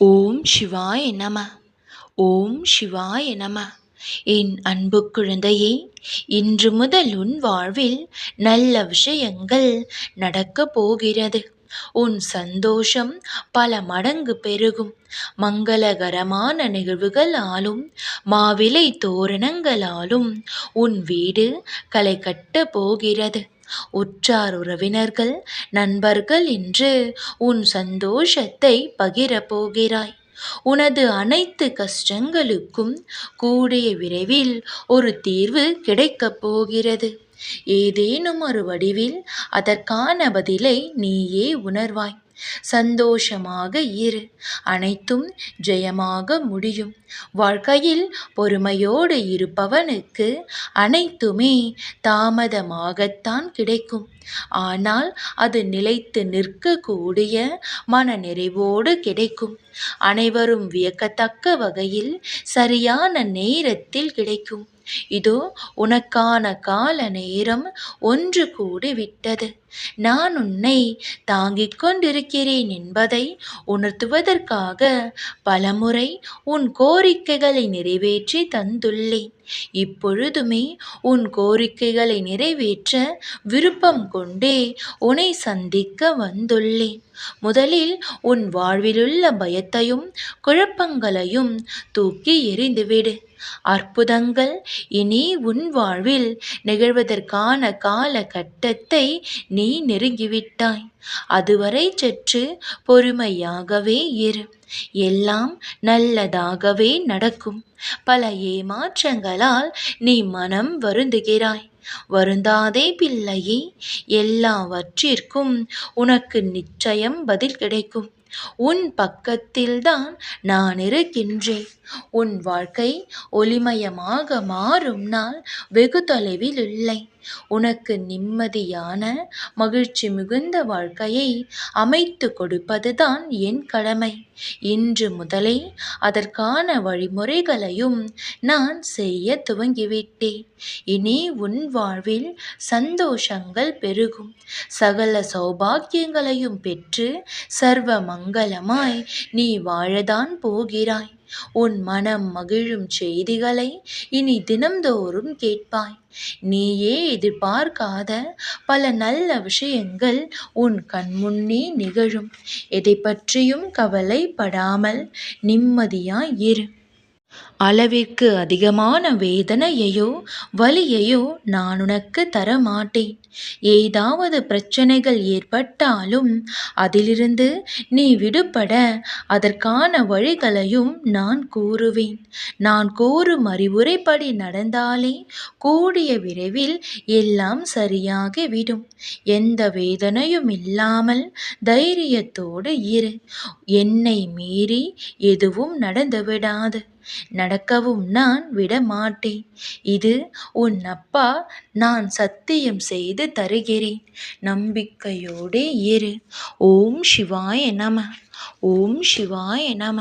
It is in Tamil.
ஓம் சிவாய நம ஓம் சிவாய நம. என் அன்பு குழந்தையே இன்று முதல் உன் வாழ்வில் நல்ல விஷயங்கள் நடக்கப் போகிறது. உன் சந்தோஷம் பல மடங்கு பெருகும். மங்களகரமான நிகழ்வுகளாலும் மாவிலை தோரணங்களாலும் உன் வீடு களை கட்டப் போகிறது. உற்றார் உறவினர்கள் நண்பர்கள் என்று உன் சந்தோஷத்தை பகிரப் போகிறாய் உனது அனைத்து கஷ்டங்களுக்கும் கூடிய விரைவில் ஒரு தீர்வு கிடைக்கப் போகிறது. ஏதேனும் ஒரு வடிவில் அதற்கான பதிலை நீயே உணர்வாய். சந்தோஷமாக இரு. அனைத்தும் ஜெயமாக முடியும். வாழ்க்கையில் பொறுமையோடு இருப்பவனுக்கு அனைத்துமே தாமதமாகத்தான் கிடைக்கும். ஆனால் அது நிலைத்து நிற்கக்கூடிய மன நிறைவோடு கிடைக்கும். அனைவரும் வியக்கத்தக்க வகையில் சரியான நேரத்தில் கிடைக்கும். இதோ உனக்கான கால நேரம் ஒன்று கூடி விட்டது நான் உன்னை தாங்கிக் கொண்டிருக்கிறேன் என்பதை உணர்த்துவதற்காக பலமுறை உன் கோரிக்கைகளை நிறைவேற்றி தந்துள்ளேன். இப்பொழுதுமே உன் கோரிக்கைகளை நிறைவேற்ற விருப்பம் கொண்டே உன்னை சந்திக்க வந்துள்ளேன். முதலில் உன் வாழ்விலுள்ள பயத்தையும் குழப்பங்களையும் தூக்கி எறிந்துவிடு. அற்புதங்கள் இனி உன் வாழ்வில் நிகழ்வதற்கான காலகட்டத்தை நீ நீ நெருங்கிவிட்டாய். அதுவரை சற்று பொறுமையாகவே இரு. எல்லாம் நல்லதாகவே நடக்கும். பல ஏமாற்றங்களால் நீ மனம் வருந்துகிறாய். வருந்தாதே பிள்ளையே எல்லாவற்றிற்கும் உனக்கு நிச்சயம் பதில் கிடைக்கும். உன் பக்கத்தில்தான் நான் இருக்கின்றேன். உன் வாழ்க்கை ஒளிமயமாக மாறும் நாள் வெகு தொலைவில் இல்லை. உனக்கு நிம்மதியான மகிழ்ச்சி மிகுந்த வாழ்க்கையை அமைத்து கொடுப்பதுதான் என் கடமை. இன்று முதலே அதற்கான வழிமுறைகளையும் நான் செய்ய துவங்கிவிட்டேன். இனி உன் வாழ்வில் சந்தோஷங்கள் பெருகும். சகல சௌபாக்கியங்களையும் பெற்று சர்வ மங்களமாய் நீ வாழதான் போகிறாய். உன் மனம் மகிழும் செய்திகளை இனி தினம்தோறும் கேட்பாய். நீயே எதிர்பார்க்காத பல நல்ல விஷயங்கள் உன் கண்முன்னே நிகழும். எதை பற்றியும் கவலைப்படாமல் நிம்மதியாய் இரு. அளவிற்கு அதிகமான வேதனையையோ வலியையோ நான் உனக்கு தர மாட்டேன் ஏதாவது பிரச்சனைகள் ஏற்பட்டாலும் அதிலிருந்து நீ விடுபட அதற்கான வழிகளையும் நான் கூறுவேன். நான் கூறும் அறிவுரைப்படி நடந்தாலே கூடிய விரைவில் எல்லாம் சரியாகிவிடும். எந்த வேதனையும் இல்லாமல் தைரியத்தோடு இரு. என்னை மீறி எதுவும் நடந்துவிடாது. நடக்கவும் நான் விடமாட்டேன் இது உன் அப்பா நான் சத்தியம் செய்து தருகிறேன். நம்பிக்கையோடே இரு. ஓம் சிவாய நம. ஓம் சிவாய நம.